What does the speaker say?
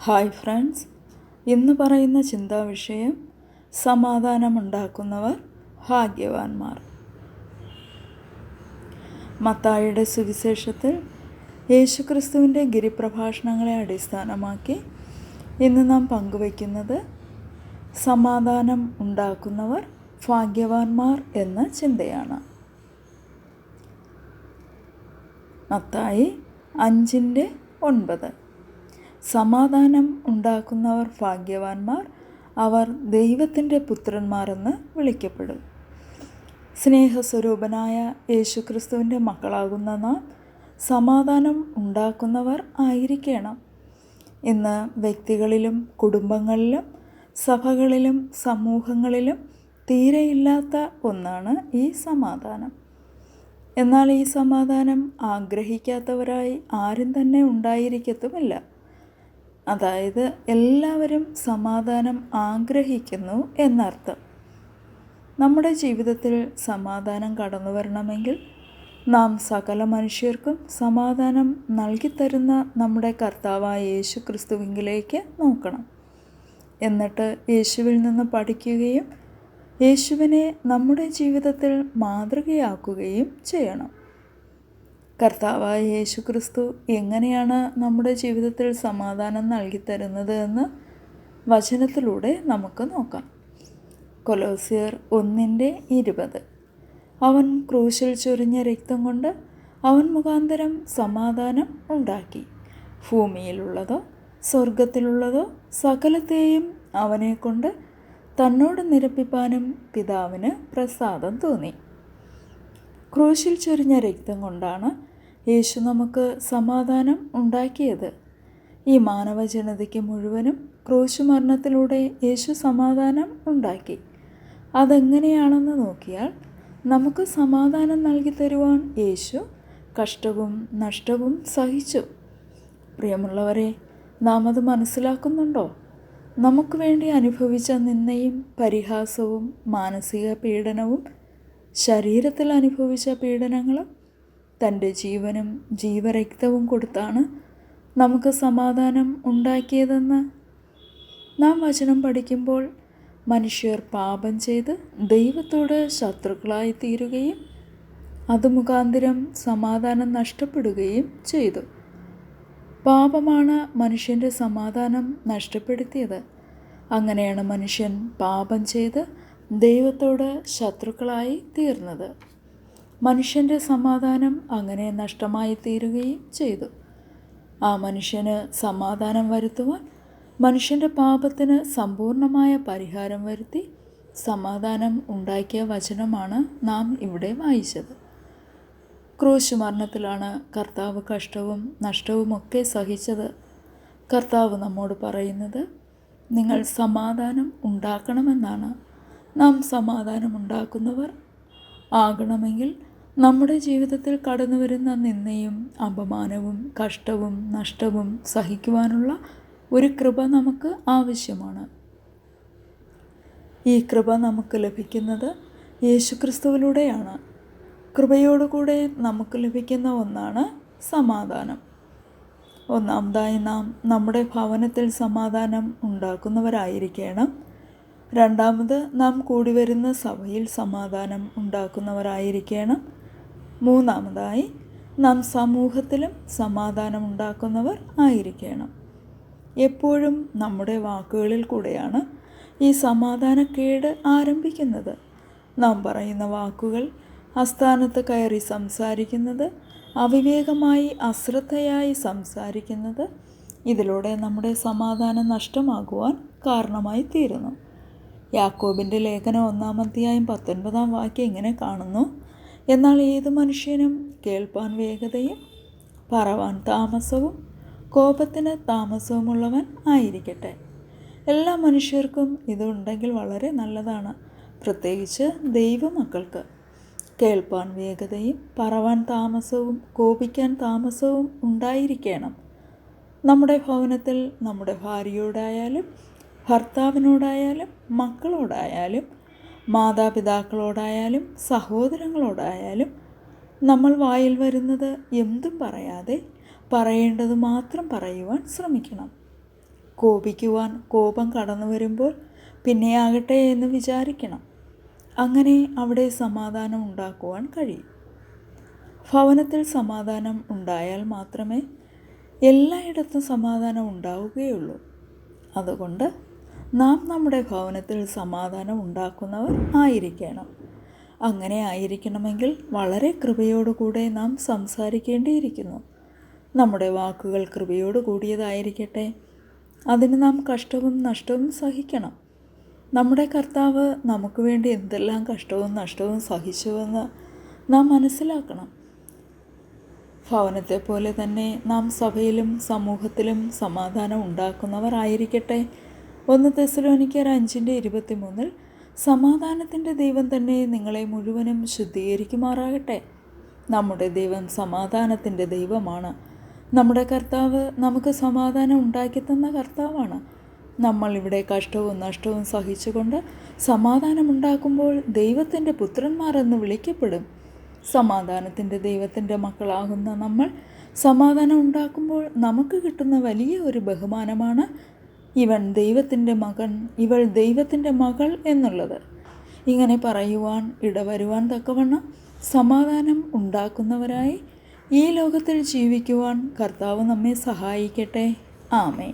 Hi friends. ഇന്ന് പറയുന്ന ചിന്താ വിഷയം സമാധാനമുണ്ടാക്കുന്നവർ ഭാഗ്യവാന്മാർ. മത്തായിയുടെ സുവിശേഷത്തിൽ യേശുക്രിസ്തുവിന്റെ ഗിരിപ്രഭാഷണങ്ങളെ അടിസ്ഥാനമാക്കി ഇന്ന് നാം പങ്കുവയ്ക്കുന്നത് സമാധാനം ഉണ്ടാക്കുന്നവർ ഭാഗ്യവാന്മാർ എന്ന ചിന്തയാണ്. മത്തായി അഞ്ചിന്റെ ഒൻപത്. സമാധാനം ഉണ്ടാക്കുന്നവർ ഭാഗ്യവാന്മാർ അവർ ദൈവത്തിന്റെ പുത്രന്മാരെന്ന് വിളിക്കപ്പെടും. സ്നേഹസ്വരൂപനായ യേശുക്രിസ്തുവിന്റെ മക്കളാകുന്ന നാം സമാധാനം ഉണ്ടാക്കുന്നവർ ആയിരിക്കണം. ഇന്ന് വ്യക്തികളിലും കുടുംബങ്ങളിലും സഭകളിലും സമൂഹങ്ങളിലും തീരെയില്ലാത്ത ഒന്നാണ് ഈ സമാധാനം. എന്നാൽ ഈ സമാധാനം ആഗ്രഹിക്കാത്തവരായി ആരും തന്നെ ഉണ്ടായിരിക്കത്തുമില്ല. അതായത് എല്ലാവരും സമാധാനം ആഗ്രഹിക്കുന്നു എന്നർത്ഥം. നമ്മുടെ ജീവിതത്തിൽ സമാധാനം കടന്നു വരണമെങ്കിൽ നാം സകല മനുഷ്യർക്കും സമാധാനം നൽകിത്തരുന്ന നമ്മുടെ കർത്താവായ യേശു ക്രിസ്തുവിങ്കിലേക്ക് നോക്കണം. എന്നിട്ട് യേശുവിൽ നിന്ന് പഠിക്കുകയും യേശുവിനെ നമ്മുടെ ജീവിതത്തിൽ മാതൃകയാക്കുകയും ചെയ്യണം. കർത്താവായ യേശു ക്രിസ്തു എങ്ങനെയാണ് നമ്മുടെ ജീവിതത്തിൽ സമാധാനം നൽകിത്തരുന്നത് എന്ന് വചനത്തിലൂടെ നമുക്ക് നോക്കാം. കൊലോസിയർ ഒന്നിന്റെ ഇരുപത്. അവൻ ക്രൂശിൽ ചൊരിഞ്ഞ രക്തം കൊണ്ട് അവൻ മുഖാന്തരം സമാധാനം ഉണ്ടാക്കി. ഭൂമിയിലുള്ളതോ സ്വർഗത്തിലുള്ളതോ സകലത്തെയും അവനെ കൊണ്ട് തന്നോട് നിരപ്പിപ്പാനും പിതാവിന് പ്രസാദം തോന്നി. ക്രൂശിൽ ചൊരിഞ്ഞ രക്തം കൊണ്ടാണ് യേശു നമുക്ക് സമാധാനം ഉണ്ടാക്കിയത്. ഈ മാനവ ജനതയ്ക്ക് മുഴുവനും ക്രൂശു മരണത്തിലൂടെ യേശു സമാധാനം ഉണ്ടാക്കി. അതെങ്ങനെയാണെന്ന് നോക്കിയാൽ നമുക്ക് സമാധാനം നൽകി തരുവാൻ യേശു കഷ്ടവും നഷ്ടവും സഹിച്ചു. പ്രിയമുള്ളവരെ നാം അത് മനസ്സിലാക്കുന്നുണ്ടോ? നമുക്ക് വേണ്ടി അനുഭവിച്ച നിന്നയും പരിഹാസവും മാനസിക പീഡനവും ശരീരത്തിൽ അനുഭവിച്ച പീഡനങ്ങളും തന്റെ ജീവനും ജീവരക്തവും കൊടുത്താണ് നമുക്ക് സമാധാനം ഉണ്ടാക്കിയതെന്ന് നാം വചനം പഠിക്കുമ്പോൾ മനുഷ്യർ പാപം ചെയ്ത് ദൈവത്തോട് ശത്രുക്കളായി തീരുകയും അത് മുഖാന്തിരം സമാധാനം നഷ്ടപ്പെടുകയും ചെയ്തു. പാപമാണ് മനുഷ്യന്റെ സമാധാനം നഷ്ടപ്പെടുത്തിയത്. അങ്ങനെയാണ് മനുഷ്യൻ പാപം ചെയ്ത് ദൈവത്തോട് ശത്രുക്കളായി തീർന്നത്. മനുഷ്യന്റെ സമാധാനം അങ്ങനെ നഷ്ടമായി തീരുകയും ചെയ്തു. ആ മനുഷ്യന് സമാധാനം വരുത്തുവാൻ മനുഷ്യന്റെ പാപത്തിന് സമ്പൂർണമായ പരിഹാരം വരുത്തി സമാധാനം ഉണ്ടാക്കിയ വചനമാണ് നാം ഇവിടെ വായിച്ചത്. ക്രൂശ് മരണത്തിലാണ് കർത്താവ് കഷ്ടവും നഷ്ടവുമൊക്കെ സഹിച്ചത്. കർത്താവ് നമ്മോട് പറയുന്നത് നിങ്ങൾ സമാധാനം ഉണ്ടാക്കണമെന്നാണ്. നാം സമാധാനം ഉണ്ടാക്കുന്നവർ ആകണമെങ്കിൽ നമ്മുടെ ജീവിതത്തിൽ കടന്നു വരുന്ന നിന്ദയും അപമാനവും കഷ്ടവും നഷ്ടവും സഹിക്കുവാനുള്ള ഒരു കൃപ നമുക്ക് ആവശ്യമാണ്. ഈ കൃപ നമുക്ക് ലഭിക്കുന്നത് യേശുക്രിസ്തുവിലൂടെയാണ്. കൃപയോടുകൂടെ നമുക്ക് ലഭിക്കുന്ന ഒന്നാണ് സമാധാനം. ഒന്നാമതായി നാം നമ്മുടെ ഭവനത്തിൽ സമാധാനം ഉണ്ടാക്കുന്നവരായിരിക്കണം. രണ്ടാമത് നാം കൂടി വരുന്ന സഭയിൽ സമാധാനം ഉണ്ടാക്കുന്നവരായിരിക്കണം. മൂന്നാമതായി നാം സമൂഹത്തിലും സമാധാനമുണ്ടാക്കുന്നവർ ആയിരിക്കണം. എപ്പോഴും നമ്മുടെ വാക്കുകളിൽ കൂടെയാണ് ഈ സമാധാനക്കേട് ആരംഭിക്കുന്നത്. നാം പറയുന്ന വാക്കുകൾ അസ്ഥാനത്ത് കയറി സംസാരിക്കുന്നത് അവിവേകമായി അശ്രദ്ധയായി സംസാരിക്കുന്നത് ഇതിലൂടെ നമ്മുടെ സമാധാനം നഷ്ടമാകുവാൻ കാരണമായി തീരുന്നു. യാക്കോബിന്റെ ലേഖനം ഒന്നാം അധ്യായം പത്തൊൻപതാം വാക്യം ഇങ്ങനെ കാണുന്നു. എന്നാൽ ഏത് മനുഷ്യനും കേൾപ്പാൻ വേഗതയും പറവാൻ താമസവും കോപത്തിന് താമസവുമുള്ളവൻ ആയിരിക്കട്ടെ. എല്ലാ മനുഷ്യർക്കും ഇതുണ്ടെങ്കിൽ വളരെ നല്ലതാണ്. പ്രത്യേകിച്ച് ദൈവമക്കൾക്ക്. കേൾപ്പാൻ വേഗതയും പറവാൻ താമസവും കോപിക്കാൻ താമസവും ഉണ്ടായിരിക്കണം. നമ്മുടെ ഭവനത്തിൽ നമ്മുടെ ഭാര്യയോടായാലും ഭർത്താവിനോടായാലും മക്കളോടായാലും മാതാപിതാക്കളോടായാലും സഹോദരങ്ങളോടായാലും നമ്മൾ വായിൽ വരുന്നത് എന്തും പറയാതെ പറയേണ്ടത് മാത്രം പറയുവാൻ ശ്രമിക്കണം. കോപിക്കുവാൻ കോപം കടന്നു വരുമ്പോൾ പിന്നെയാകട്ടെ എന്ന് വിചാരിക്കണം. അങ്ങനെ അവിടെ സമാധാനം ഉണ്ടാക്കുവാൻ കഴിയും. ഭവനത്തിൽ സമാധാനം ഉണ്ടായാൽ മാത്രമേ എല്ലായിടത്തും സമാധാനം ഉണ്ടാവുകയുള്ളൂ. അതുകൊണ്ട് നാം നമ്മുടെ ഭവനത്തിൽ സമാധാനം ഉണ്ടാക്കുന്നവർ ആയിരിക്കണം. അങ്ങനെ ആയിരിക്കണമെങ്കിൽ വളരെ കൃപയോടുകൂടെ നാം സംസാരിക്കേണ്ടിയിരിക്കുന്നു. നമ്മുടെ വാക്കുകൾ കൃപയോട് കൂടിയതായിരിക്കട്ടെ. അതിന് നാം കഷ്ടവും നഷ്ടവും സഹിക്കണം. നമ്മുടെ കർത്താവ് നമുക്ക് വേണ്ടി എന്തെല്ലാം കഷ്ടവും നഷ്ടവും സഹിച്ചുവെന്ന് നാം മനസ്സിലാക്കണം. ഭവനത്തെ പോലെ തന്നെ നാം സഭയിലും സമൂഹത്തിലും സമാധാനം ഉണ്ടാക്കുന്നവർ ആയിരിക്കട്ടെ ഒന്ന് തെസലോനിക്കർ അഞ്ചിന്റെ ഇരുപത്തിമൂന്നിൽ സമാധാനത്തിന്റെ ദൈവം തന്നെ നിങ്ങളെ മുഴുവനും ശുദ്ധീകരിക്കുമാറാകട്ടെ. നമ്മുടെ ദൈവം സമാധാനത്തിന്റെ ദൈവമാണ്. നമ്മുടെ കർത്താവ് നമുക്ക് സമാധാനം ഉണ്ടാക്കിത്തന്ന കർത്താവാണ്. നമ്മൾ ഇവിടെ കഷ്ടവും നഷ്ടവും സഹിച്ചുകൊണ്ട് സമാധാനമുണ്ടാക്കുമ്പോൾ ദൈവത്തിന്റെ പുത്രന്മാരെന്ന് വിളിക്കപ്പെടും. സമാധാനത്തിന്റെ ദൈവത്തിന്റെ മക്കളാകുന്ന നമ്മൾ സമാധാനം ഉണ്ടാക്കുമ്പോൾ നമുക്ക് കിട്ടുന്ന വലിയ ഒരു ബഹുമാനമാണ് ഇവൻ ദൈവത്തിന്റെ മകൻ ഇവൾ ദൈവത്തിന്റെ മകൾ എന്നുള്ളത്. ഇങ്ങനെ പറയുവാൻ ഇടവരുവാൻ തക്കവണ്ണം സമാധാനം ഉണ്ടാക്കുന്നവരായി ഈ ലോകത്തിൽ ജീവിക്കുവാൻ കർത്താവ് നമ്മെ സഹായിക്കട്ടെ. ആമേ